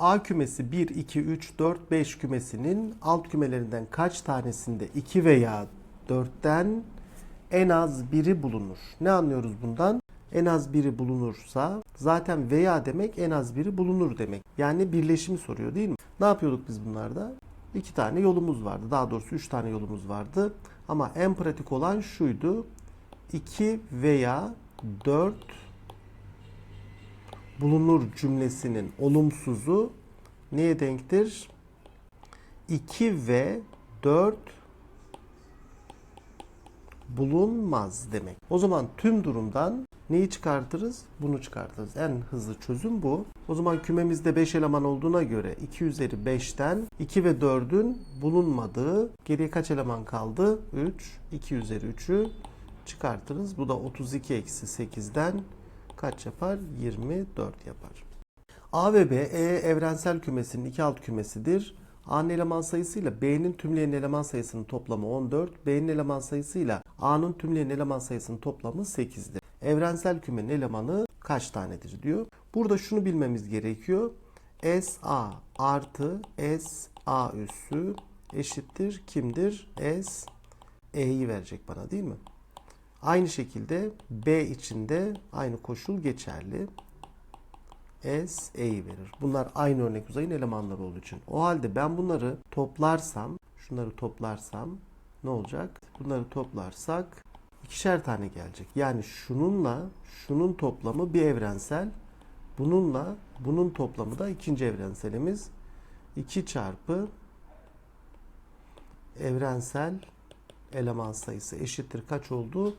A kümesi 1, 2, 3, 4, 5 kümesinin alt kümelerinden kaç tanesinde 2 veya 4'ten en az biri bulunur? Ne anlıyoruz bundan? En az biri bulunursa zaten veya demek en az biri bulunur demek. Yani birleşimi soruyor değil mi? Ne yapıyorduk biz bunlarda? İki tane yolumuz vardı. Daha doğrusu üç tane yolumuz vardı. Ama en pratik olan şuydu. 2 veya 4 bulunur cümlesinin olumsuzu neye denktir? 2 ve 4 bulunmaz demek. O zaman tüm durumdan neyi çıkartırız? Bunu çıkartırız. En hızlı çözüm bu. O zaman kümemizde 5 eleman olduğuna göre 2 üzeri 5'ten 2 ve 4'ün bulunmadığı geriye kaç eleman kaldı? 3. 2 üzeri 3'ü çıkartırız. Bu da 32 eksi 8'den kaç yapar? 24 yapar. A ve B, E evrensel kümesinin iki alt kümesidir. A'nın eleman sayısıyla B'nin tümleyen eleman sayısının toplamı 14, B'nin eleman sayısıyla A'nın tümleyen eleman sayısının toplamı 8'dir. Evrensel kümenin elemanı kaç tanedir diyor. Burada şunu bilmemiz gerekiyor. SA artı SA üssü eşittir kimdir? S E'yi verecek bana değil mi? Aynı şekilde B için de aynı koşul geçerli. S, E'yi verir. Bunlar aynı örnek uzayın elemanları olduğu için. O halde ben bunları toplarsam, şunları toplarsam ne olacak? Bunları toplarsak ikişer tane gelecek. Yani şununla şunun toplamı bir evrensel. Bununla bunun toplamı da ikinci evrenselimiz. 2 çarpı evrensel eleman sayısı eşittir kaç oldu?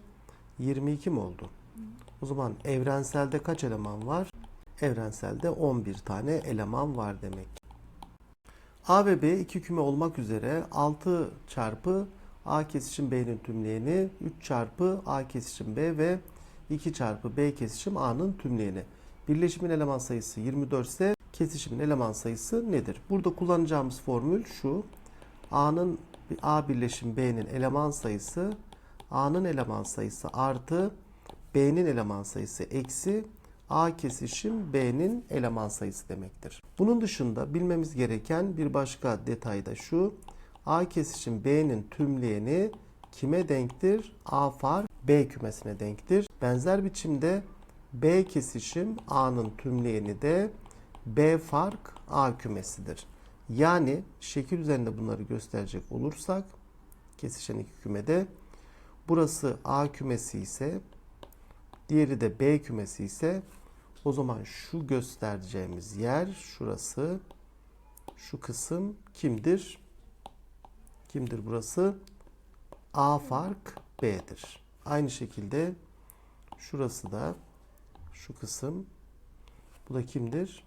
22 mi oldu? O zaman evrenselde kaç eleman var? Evrenselde 11 tane eleman var demek. A ve B iki küme olmak üzere 6 çarpı A kesişim B'nin tümleyeni 3 çarpı A kesişim B ve 2 çarpı B kesişim A'nın tümleyeni. Birleşimin eleman sayısı 24 ise kesişimin eleman sayısı nedir? Burada kullanacağımız formül şu. A'nın A birleşim B'nin eleman sayısı A'nın eleman sayısı artı B'nin eleman sayısı eksi A kesişim B'nin eleman sayısı demektir. Bunun dışında bilmemiz gereken bir başka detay da şu. A kesişim B'nin tümleyeni kime denktir? A fark B kümesine denktir. Benzer biçimde B kesişim A'nın tümleyeni de B fark A kümesidir. Yani şekil üzerinde bunları gösterecek olursak kesişen iki kümede burası A kümesi ise diğeri de B kümesi ise o zaman şu göstereceğimiz yer şurası şu kısım kimdir? Kimdir burası? A fark B'dir. Aynı şekilde şurası da şu kısım bu da kimdir?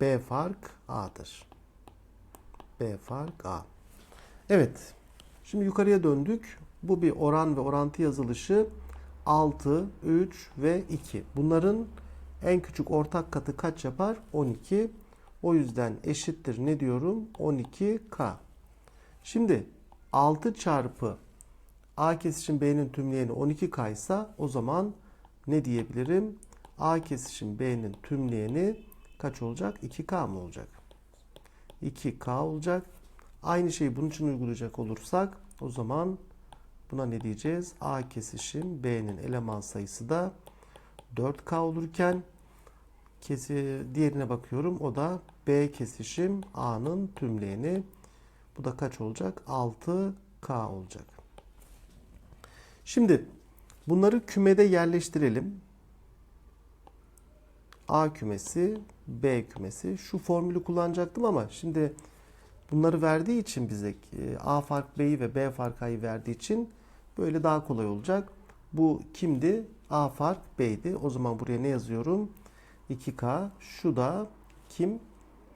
B fark A'dır. B fark A. Evet. Şimdi yukarıya döndük. Bu bir oran ve orantı yazılışı 6, 3 ve 2. Bunların en küçük ortak katı kaç yapar? 12. O yüzden eşittir ne diyorum? 12K. Şimdi 6 çarpı A kesişim B'nin tümleyeni 12K ise o zaman ne diyebilirim? A kesişim B'nin tümleyeni kaç olacak? 2K mı olacak? 2K olacak. Aynı şeyi bunun için uygulayacak olursak o zaman buna ne diyeceğiz? A kesişim B'nin eleman sayısı da 4K olurken kesi, diğerine bakıyorum. O da B kesişim A'nın tümleyeni. Bu da kaç olacak? 6K olacak. Şimdi bunları kümede yerleştirelim. A kümesi, B kümesi. Şu formülü kullanacaktım ama şimdi bunları verdiği için bize e, A fark B'yi ve B fark A'yı verdiği için böyle daha kolay olacak. Bu kimdi? A fark B'ydi. O zaman buraya ne yazıyorum? 2K. Şu da kim?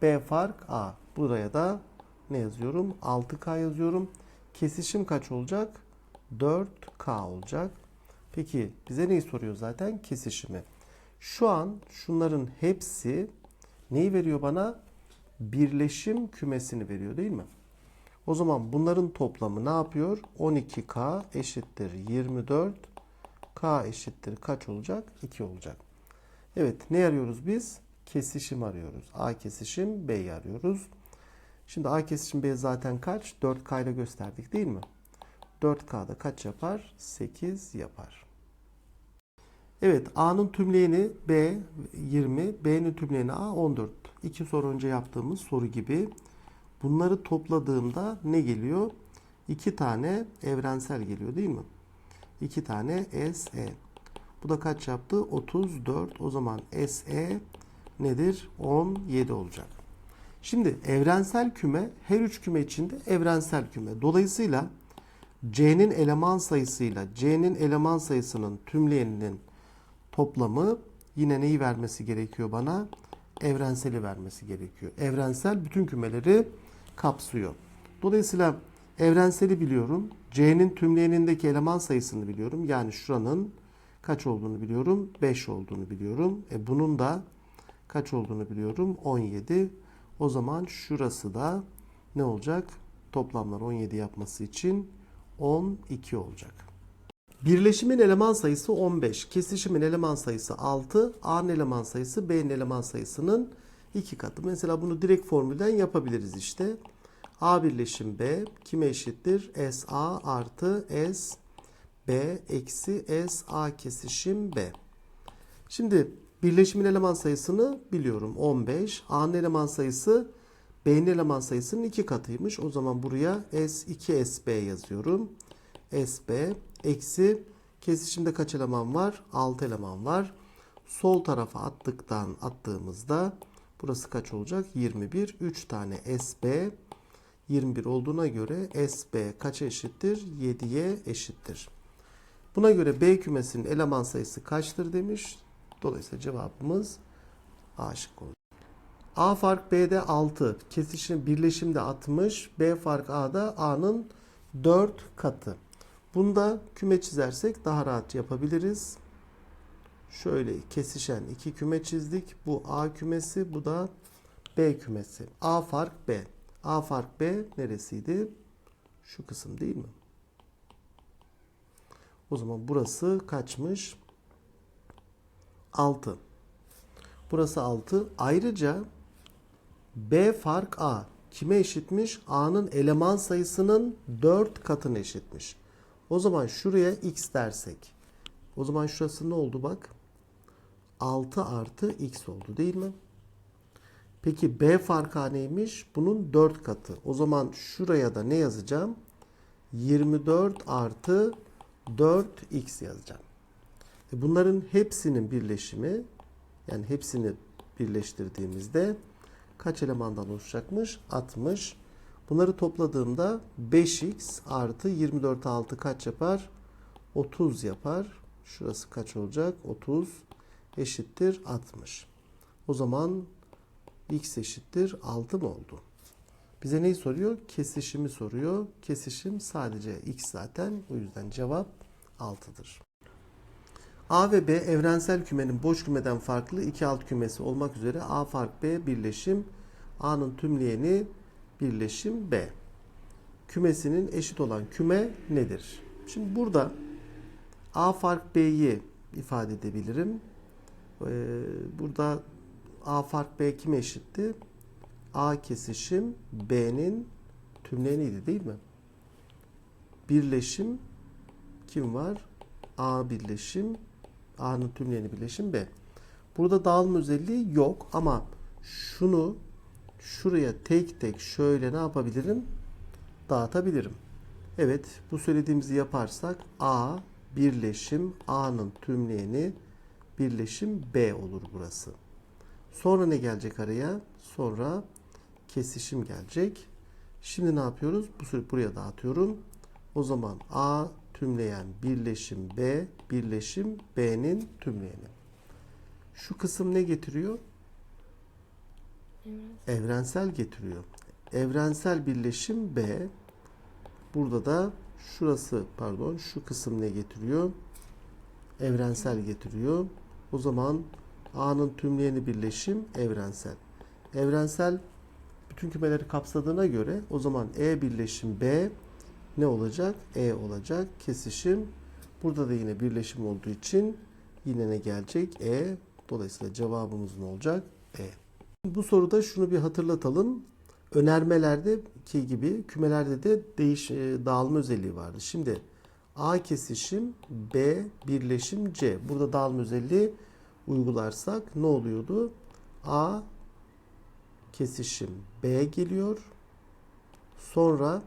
B fark A. Buraya da ne yazıyorum? 6K yazıyorum. Kesişim kaç olacak? 4K olacak. Peki bize neyi soruyor zaten? Kesişimi. Şu an şunların hepsi neyi veriyor bana? Birleşim kümesini veriyor değil mi? O zaman bunların toplamı ne yapıyor? 12K eşittir 24. K eşittir kaç olacak? 2 olacak. Evet ne arıyoruz biz? kesişim arıyoruz. A kesişim B'yi arıyoruz. Şimdi A kesişim B zaten kaç? 4K ile gösterdik değil mi? 4K'da kaç yapar? 8 yapar. Evet A'nın tümleyeni B 20, B'nin tümleyeni A 14. İki soru önce yaptığımız soru gibi. Bunları topladığımda ne geliyor? İki tane evrensel geliyor değil mi? İki tane SE. Bu da kaç yaptı? 34. O zaman SE nedir? 17 olacak. Şimdi evrensel küme her üç küme içinde evrensel küme. Dolayısıyla C'nin eleman sayısıyla C'nin eleman sayısının tümleyeninin toplamı yine neyi vermesi gerekiyor bana? Evrenseli vermesi gerekiyor. Evrensel bütün kümeleri kapsıyor. Dolayısıyla evrenseli biliyorum. C'nin tümleyenindeki eleman sayısını biliyorum. Yani şuranın kaç olduğunu biliyorum? 5 olduğunu biliyorum. E bunun da kaç olduğunu biliyorum? 17. O zaman şurası da ne olacak? Toplamlar 17 yapması için 12 olacak. Birleşimin eleman sayısı 15, kesişimin eleman sayısı 6, A'nın eleman sayısı B'nin eleman sayısının 2 katı. Mesela bunu direkt formülden yapabiliriz işte. A birleşim B kime eşittir? SA artı S B eksi S A kesişim B. Şimdi birleşimin eleman sayısını biliyorum 15. A'nın eleman sayısı B'nin eleman sayısının 2 katıymış. O zaman buraya S2 SB yazıyorum. SB eksi kesişimde kaç eleman var? 6 eleman var. Sol tarafa attıktan attığımızda burası kaç olacak? 21. 3 tane SB 21 olduğuna göre SB kaça eşittir? 7'ye eşittir. Buna göre B kümesinin eleman sayısı kaçtır demiş. Dolayısıyla cevabımız A şıkkı olacak. A fark B'de 6, kesişim birleşimde 60, B fark A'da A'nın 4 katı. Bunda küme çizersek daha rahat yapabiliriz. Şöyle kesişen iki küme çizdik. Bu A kümesi, bu da B kümesi. A fark B. A fark B neresiydi? Şu kısım değil mi? O zaman burası kaçmış? 6. Burası 6. Ayrıca B fark A kime eşitmiş? A'nın eleman sayısının 4 katına eşitmiş. O zaman şuraya x dersek. O zaman şurası ne oldu bak? 6 artı x oldu değil mi? Peki B fark A neymiş? Bunun 4 katı. O zaman şuraya da ne yazacağım? 24 artı 4x yazacağım. E bunların hepsinin birleşimi yani hepsini birleştirdiğimizde kaç elemandan oluşacakmış? 60. Bunları topladığımda 5x artı 24 6 kaç yapar? 30 yapar. Şurası kaç olacak? 30 eşittir 60. O zaman x eşittir 6 mı oldu? Bize neyi soruyor? Kesişimi soruyor. Kesişim sadece x zaten. O yüzden cevap 6'dır. A ve B evrensel kümenin boş kümeden farklı iki alt kümesi olmak üzere A fark B birleşim A'nın tümleyeni birleşim B. Kümesinin eşit olan küme nedir? Şimdi burada A fark B'yi ifade edebilirim. Ee, burada A fark B kime eşitti? A kesişim B'nin tümleyeniydi değil mi? Birleşim kim var? A birleşim A'nın tümleyeni birleşim B. Burada dağılma özelliği yok ama şunu şuraya tek tek şöyle ne yapabilirim? Dağıtabilirim. Evet bu söylediğimizi yaparsak A birleşim A'nın tümleyeni birleşim B olur burası. Sonra ne gelecek araya? Sonra kesişim gelecek. Şimdi ne yapıyoruz? Bu süre buraya dağıtıyorum. O zaman A tümleyen birleşim B birleşim B'nin tümleyeni. Şu kısım ne getiriyor? Evrensel getiriyor. Evrensel birleşim B. Burada da şurası pardon şu kısım ne getiriyor? Evrensel getiriyor. O zaman A'nın tümleyeni birleşim evrensel. Evrensel bütün kümeleri kapsadığına göre o zaman E birleşim B ne olacak? E olacak. Kesişim. Burada da yine birleşim olduğu için yine ne gelecek? E. Dolayısıyla cevabımız ne olacak? E. Bu soruda şunu bir hatırlatalım. Önermelerdeki gibi kümelerde de değiş e, dağılma özelliği vardı. Şimdi A kesişim B birleşim C. Burada dağılma özelliği uygularsak ne oluyordu? A kesişim B geliyor. Sonra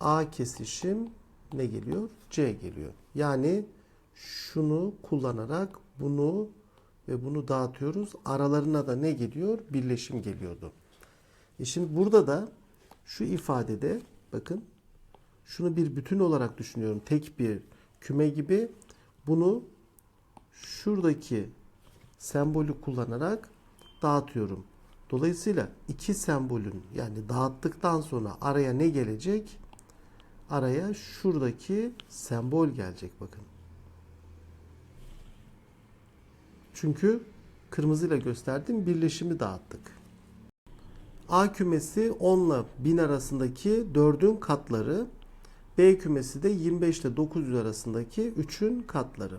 A kesişim ne geliyor? C geliyor. Yani şunu kullanarak bunu ve bunu dağıtıyoruz. Aralarına da ne geliyor? Birleşim geliyordu. E şimdi burada da şu ifadede bakın şunu bir bütün olarak düşünüyorum. Tek bir küme gibi bunu şuradaki sembolü kullanarak dağıtıyorum. Dolayısıyla iki sembolün yani dağıttıktan sonra araya ne gelecek? Araya şuradaki sembol gelecek bakın. Çünkü kırmızıyla gösterdiğim birleşimi dağıttık. A kümesi 10 ile 1000 arasındaki 4'ün katları. B kümesi de 25 ile 900 arasındaki 3'ün katları.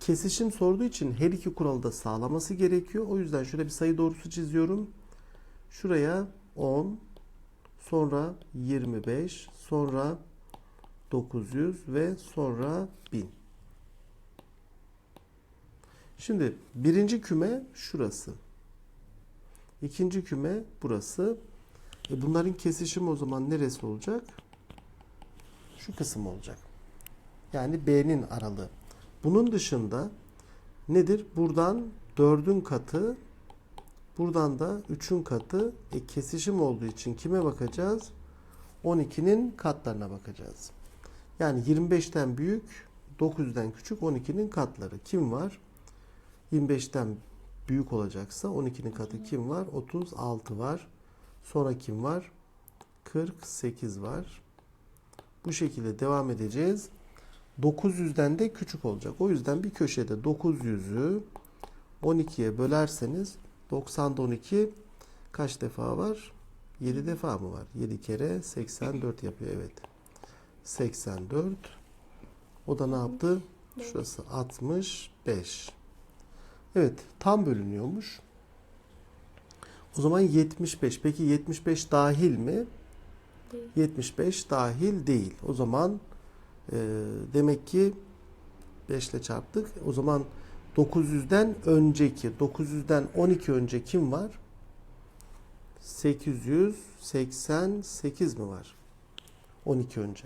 Kesişim sorduğu için her iki kuralı da sağlaması gerekiyor. O yüzden şöyle bir sayı doğrusu çiziyorum. Şuraya 10, sonra 25, sonra 900 ve sonra 1000. Şimdi birinci küme şurası. İkinci küme burası. E bunların kesişimi o zaman neresi olacak? Şu kısım olacak. Yani B'nin aralığı. Bunun dışında nedir? Buradan 4'ün katı, buradan da 3'ün katı. E kesişim olduğu için kime bakacağız? 12'nin katlarına bakacağız. Yani 25'ten büyük, 900'den küçük 12'nin katları. Kim var? 25'ten büyük olacaksa 12'nin katı kim var? 36 var. Sonra kim var? 48 var. Bu şekilde devam edeceğiz. 900'den de küçük olacak. O yüzden bir köşede 900'ü 12'ye bölerseniz 90'da 12 kaç defa var? 7 defa mı var? 7 kere 84 yapıyor evet. 84 o da ne yaptı? Şurası 65. Evet, tam bölünüyormuş. O zaman 75. Peki 75 dahil mi? Değil. 75 dahil değil. O zaman e, demek ki 5 ile çarptık. O zaman 900'den önceki, 900'den 12 önce kim var? 888 mi var? 12 önce.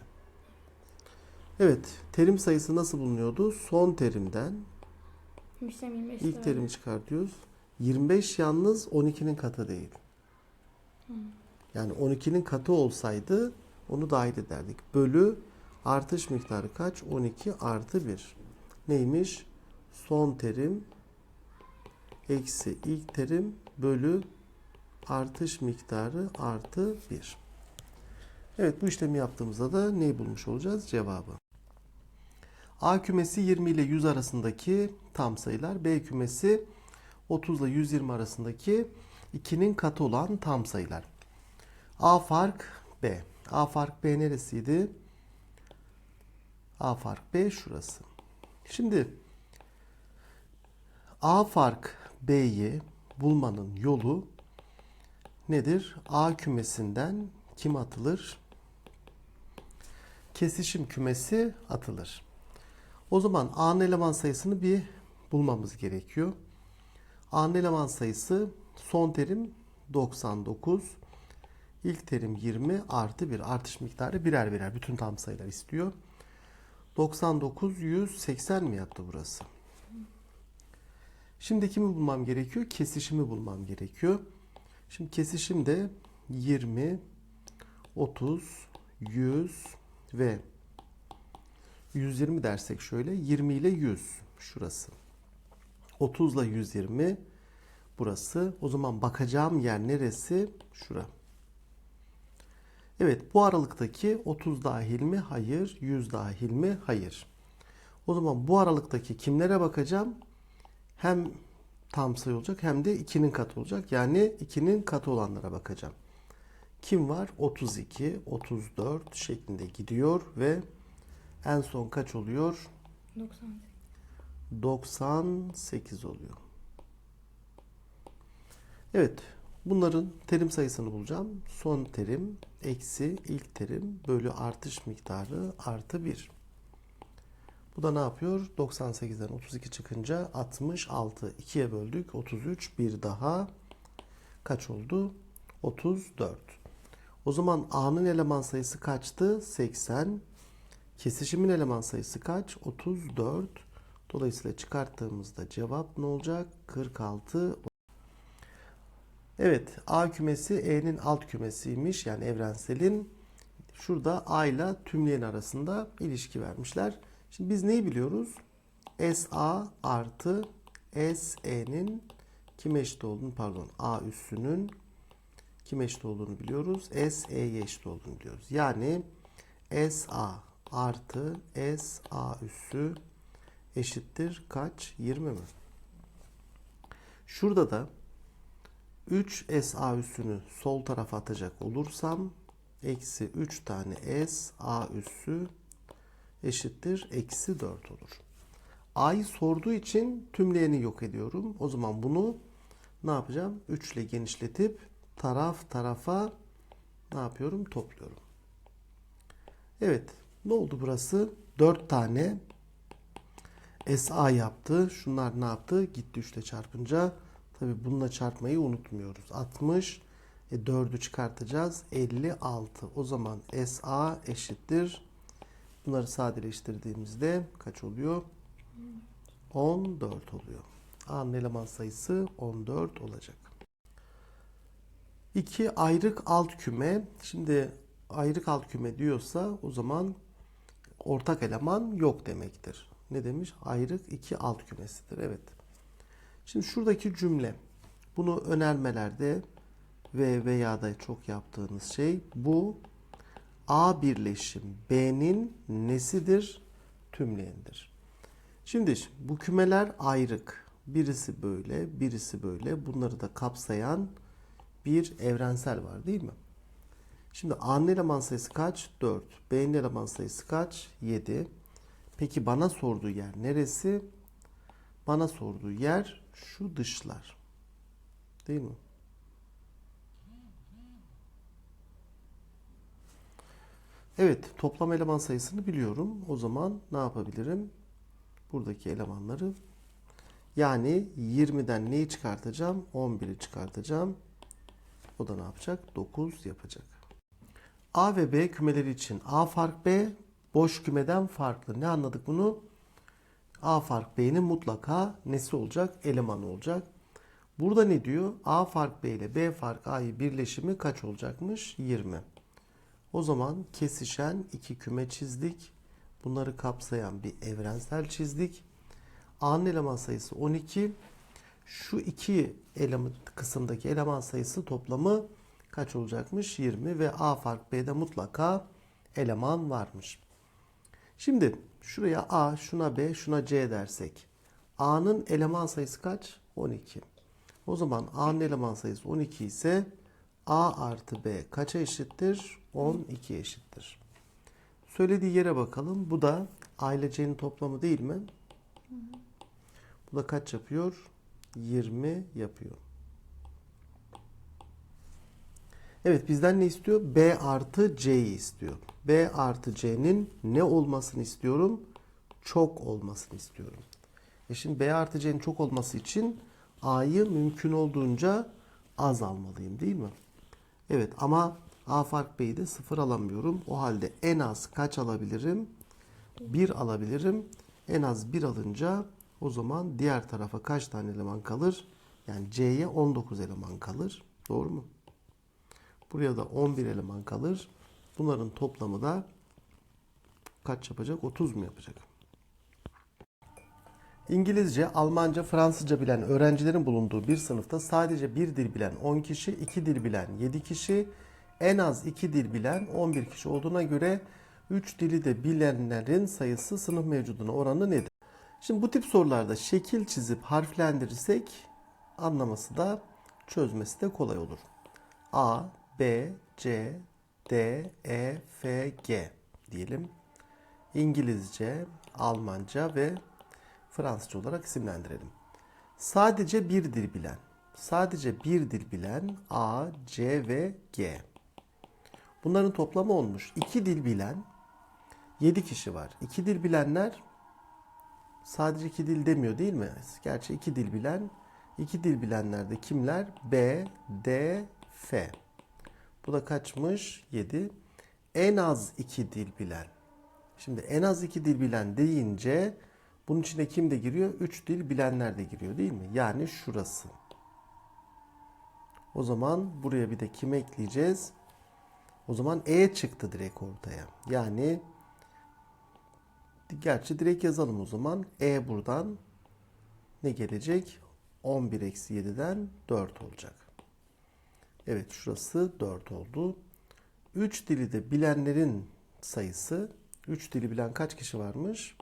Evet, terim sayısı nasıl bulunuyordu? Son terimden İşlem 25 İlk terimi çıkartıyoruz. 25 yalnız 12'nin katı değil. Yani 12'nin katı olsaydı onu dahil ederdik. Bölü artış miktarı kaç? 12 artı 1. Neymiş? Son terim eksi ilk terim bölü artış miktarı artı 1. Evet bu işlemi yaptığımızda da neyi bulmuş olacağız? Cevabı. A kümesi 20 ile 100 arasındaki tam sayılar. B kümesi 30 ile 120 arasındaki 2'nin katı olan tam sayılar. A fark B. A fark B neresiydi? A fark B şurası. Şimdi A fark B'yi bulmanın yolu nedir? A kümesinden kim atılır? Kesişim kümesi atılır. O zaman A'nın eleman sayısını bir bulmamız gerekiyor. A'nın eleman sayısı son terim 99. İlk terim 20 artı 1 artış miktarı birer birer bütün tam sayılar istiyor. 99 180 mi yaptı burası? Şimdi kimi bulmam gerekiyor? Kesişimi bulmam gerekiyor. Şimdi kesişim de 20 30 100 ve 120 dersek şöyle 20 ile 100 şurası. 30 ile 120 burası. O zaman bakacağım yer neresi? Şura. Evet bu aralıktaki 30 dahil mi? Hayır. 100 dahil mi? Hayır. O zaman bu aralıktaki kimlere bakacağım? Hem tam sayı olacak hem de 2'nin katı olacak. Yani 2'nin katı olanlara bakacağım. Kim var? 32, 34 şeklinde gidiyor ve en son kaç oluyor? 98. 98 oluyor. Evet, bunların terim sayısını bulacağım. Son terim eksi ilk terim bölü artış miktarı artı 1. Bu da ne yapıyor? 98'den 32 çıkınca 66. 2'ye böldük. 33. Bir daha kaç oldu? 34. O zaman A'nın eleman sayısı kaçtı? 80. Kesişimin eleman sayısı kaç? 34. Dolayısıyla çıkarttığımızda cevap ne olacak? 46 Evet, A kümesi E'nin alt kümesiymiş. Yani evrenselin. Şurada A ile tümleyen arasında ilişki vermişler. Şimdi biz neyi biliyoruz? SA artı SE'nin kime eşit olduğunu, pardon, A üssünün kime eşit olduğunu biliyoruz. SE'ye eşit olduğunu biliyoruz. Yani SA artı SA üssü eşittir kaç? 20 mi? Şurada da 3 SA üssünü sol tarafa atacak olursam eksi 3 tane SA üssü eşittir eksi 4 olur. A'yı sorduğu için tümleyeni yok ediyorum. O zaman bunu ne yapacağım? 3 ile genişletip taraf tarafa ne yapıyorum? Topluyorum. Evet. Ne oldu burası? 4 tane SA yaptı. Şunlar ne yaptı? Gitti 3 ile çarpınca. Tabi bununla çarpmayı unutmuyoruz. 60. E 4'ü çıkartacağız. 56. O zaman SA eşittir. Bunları sadeleştirdiğimizde kaç oluyor? 14 oluyor. A'nın eleman sayısı 14 olacak. İki ayrık alt küme. Şimdi ayrık alt küme diyorsa o zaman ortak eleman yok demektir. Ne demiş? Ayrık iki alt kümesidir. Evet. Şimdi şuradaki cümle. Bunu önermelerde ve veya da çok yaptığınız şey bu A birleşim B'nin nesidir? Tümleyendir. Şimdi bu kümeler ayrık. Birisi böyle, birisi böyle. Bunları da kapsayan bir evrensel var değil mi? Şimdi A'nın eleman sayısı kaç? 4. B'nin eleman sayısı kaç? 7. Peki bana sorduğu yer neresi? Bana sorduğu yer şu dışlar. Değil mi? Evet, toplam eleman sayısını biliyorum. O zaman ne yapabilirim? Buradaki elemanları yani 20'den neyi çıkartacağım? 11'i çıkartacağım. O da ne yapacak? 9 yapacak. A ve B kümeleri için A fark B boş kümeden farklı. Ne anladık bunu? A fark B'nin mutlaka nesi olacak? Elemanı olacak. Burada ne diyor? A fark B ile B fark A'yı birleşimi kaç olacakmış? 20. O zaman kesişen iki küme çizdik. Bunları kapsayan bir evrensel çizdik. A'nın eleman sayısı 12. Şu iki eleman kısımdaki eleman sayısı toplamı kaç olacakmış? 20 ve A fark B'de mutlaka eleman varmış. Şimdi şuraya A, şuna B, şuna C dersek. A'nın eleman sayısı kaç? 12. O zaman A'nın eleman sayısı 12 ise A artı B kaça eşittir? 12 eşittir. Söylediği yere bakalım. Bu da A ile C'nin toplamı değil mi? Bu da kaç yapıyor? 20 yapıyor. Evet bizden ne istiyor? B artı C'yi istiyor. B artı C'nin ne olmasını istiyorum? Çok olmasını istiyorum. E şimdi B artı C'nin çok olması için A'yı mümkün olduğunca az almalıyım değil mi? Evet ama A fark B'yi de sıfır alamıyorum. O halde en az kaç alabilirim? 1 alabilirim. En az 1 alınca o zaman diğer tarafa kaç tane eleman kalır? Yani C'ye 19 eleman kalır. Doğru mu? Buraya da 11 eleman kalır. Bunların toplamı da kaç yapacak? 30 mu yapacak? İngilizce, Almanca, Fransızca bilen öğrencilerin bulunduğu bir sınıfta sadece bir dil bilen 10 kişi, iki dil bilen 7 kişi, en az iki dil bilen 11 kişi olduğuna göre 3 dili de bilenlerin sayısı sınıf mevcuduna oranı nedir? Şimdi bu tip sorularda şekil çizip harflendirirsek anlaması da çözmesi de kolay olur. A, B, C, D, E, F, G diyelim. İngilizce, Almanca ve Fransızca olarak isimlendirelim. Sadece bir dil bilen. sadece bir dil bilen A, C ve G. Bunların toplamı olmuş. İki dil bilen 7 kişi var. İki dil bilenler sadece iki dil demiyor değil mi? Gerçi iki dil bilen, iki dil bilenler de kimler? B, D, F. Bu da kaçmış? 7. En az iki dil bilen. Şimdi en az iki dil bilen deyince bunun içine kim de giriyor? Üç dil bilenler de giriyor değil mi? Yani şurası. O zaman buraya bir de kim ekleyeceğiz? O zaman E çıktı direkt ortaya. Yani gerçi direkt yazalım o zaman. E buradan ne gelecek? 11 eksi 7'den 4 olacak. Evet şurası 4 oldu. 3 dili de bilenlerin sayısı 3 dili bilen kaç kişi varmış?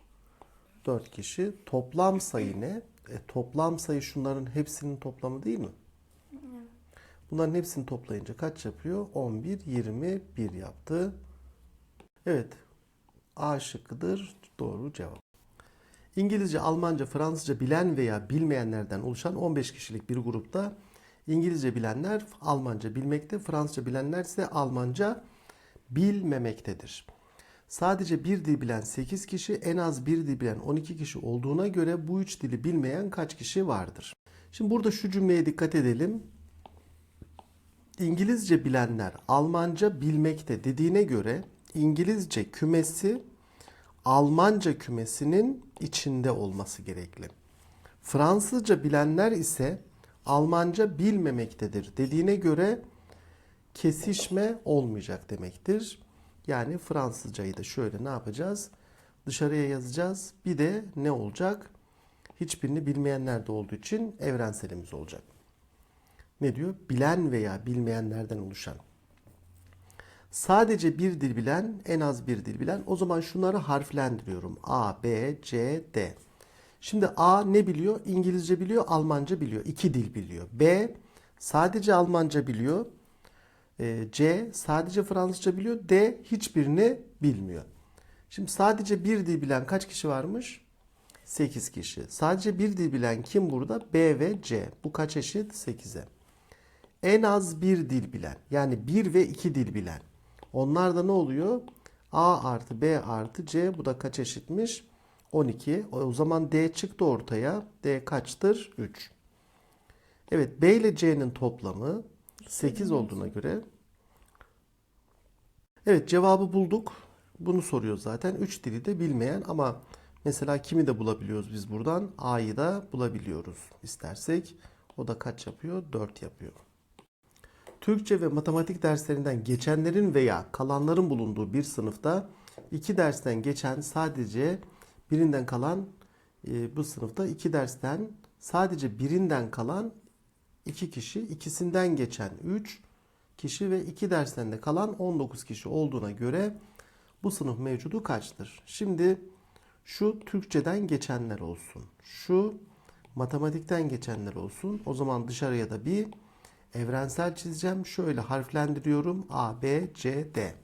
4 kişi. Toplam sayı ne? E, toplam sayı şunların hepsinin toplamı değil mi? Bunların hepsini toplayınca kaç yapıyor? 11, 21 yaptı. Evet. A şıkkıdır. Doğru cevap. İngilizce, Almanca, Fransızca bilen veya bilmeyenlerden oluşan 15 kişilik bir grupta İngilizce bilenler Almanca bilmekte, Fransızca bilenler ise Almanca bilmemektedir. Sadece bir dil bilen 8 kişi, en az bir dil bilen 12 kişi olduğuna göre bu üç dili bilmeyen kaç kişi vardır? Şimdi burada şu cümleye dikkat edelim. İngilizce bilenler Almanca bilmekte dediğine göre İngilizce kümesi Almanca kümesinin içinde olması gerekli. Fransızca bilenler ise Almanca bilmemektedir dediğine göre kesişme olmayacak demektir. Yani Fransızcayı da şöyle ne yapacağız? Dışarıya yazacağız. Bir de ne olacak? Hiçbirini bilmeyenler de olduğu için evrenselimiz olacak. Ne diyor? Bilen veya bilmeyenlerden oluşan. Sadece bir dil bilen, en az bir dil bilen. O zaman şunları harflendiriyorum. A, B, C, D. Şimdi A ne biliyor? İngilizce biliyor, Almanca biliyor. İki dil biliyor. B sadece Almanca biliyor. Ee, C sadece Fransızca biliyor. D hiçbirini bilmiyor. Şimdi sadece bir dil bilen kaç kişi varmış? 8 kişi. Sadece bir dil bilen kim burada? B ve C. Bu kaç eşit? 8'e. En az bir dil bilen. Yani bir ve iki dil bilen. Onlar da ne oluyor? A artı B artı C. Bu da kaç eşitmiş? 12. O zaman D çıktı ortaya. D kaçtır? 3. Evet B ile C'nin toplamı 8 olduğuna göre. Evet cevabı bulduk. Bunu soruyor zaten. 3 dili de bilmeyen ama mesela kimi de bulabiliyoruz biz buradan? A'yı da bulabiliyoruz istersek. O da kaç yapıyor? 4 yapıyor. Türkçe ve matematik derslerinden geçenlerin veya kalanların bulunduğu bir sınıfta iki dersten geçen sadece birinden kalan e, bu sınıfta iki dersten sadece birinden kalan iki kişi, ikisinden geçen 3 kişi ve iki dersten de kalan 19 kişi olduğuna göre bu sınıf mevcudu kaçtır? Şimdi şu Türkçeden geçenler olsun. Şu matematikten geçenler olsun. O zaman dışarıya da bir evrensel çizeceğim. Şöyle harflendiriyorum. A, B, C, D.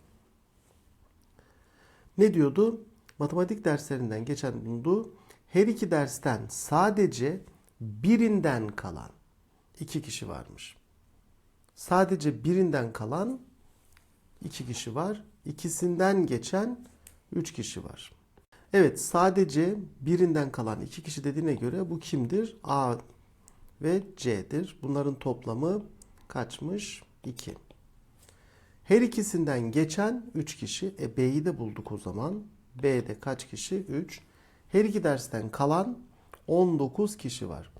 Ne diyordu? Matematik derslerinden geçen bulundu. Her iki dersten sadece birinden kalan iki kişi varmış. Sadece birinden kalan iki kişi var. İkisinden geçen üç kişi var. Evet sadece birinden kalan iki kişi dediğine göre bu kimdir? A ve C'dir. Bunların toplamı kaçmış? 2. Her ikisinden geçen 3 kişi. E B'yi de bulduk o zaman. B'de kaç kişi? 3. Her iki dersten kalan 19 kişi var.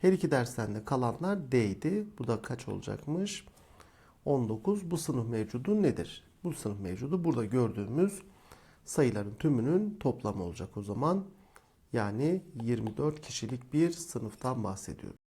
Her iki dersten de kalanlar D'ydi. Bu da kaç olacakmış? 19. Bu sınıf mevcudu nedir? Bu sınıf mevcudu burada gördüğümüz sayıların tümünün toplamı olacak o zaman. Yani 24 kişilik bir sınıftan bahsediyoruz.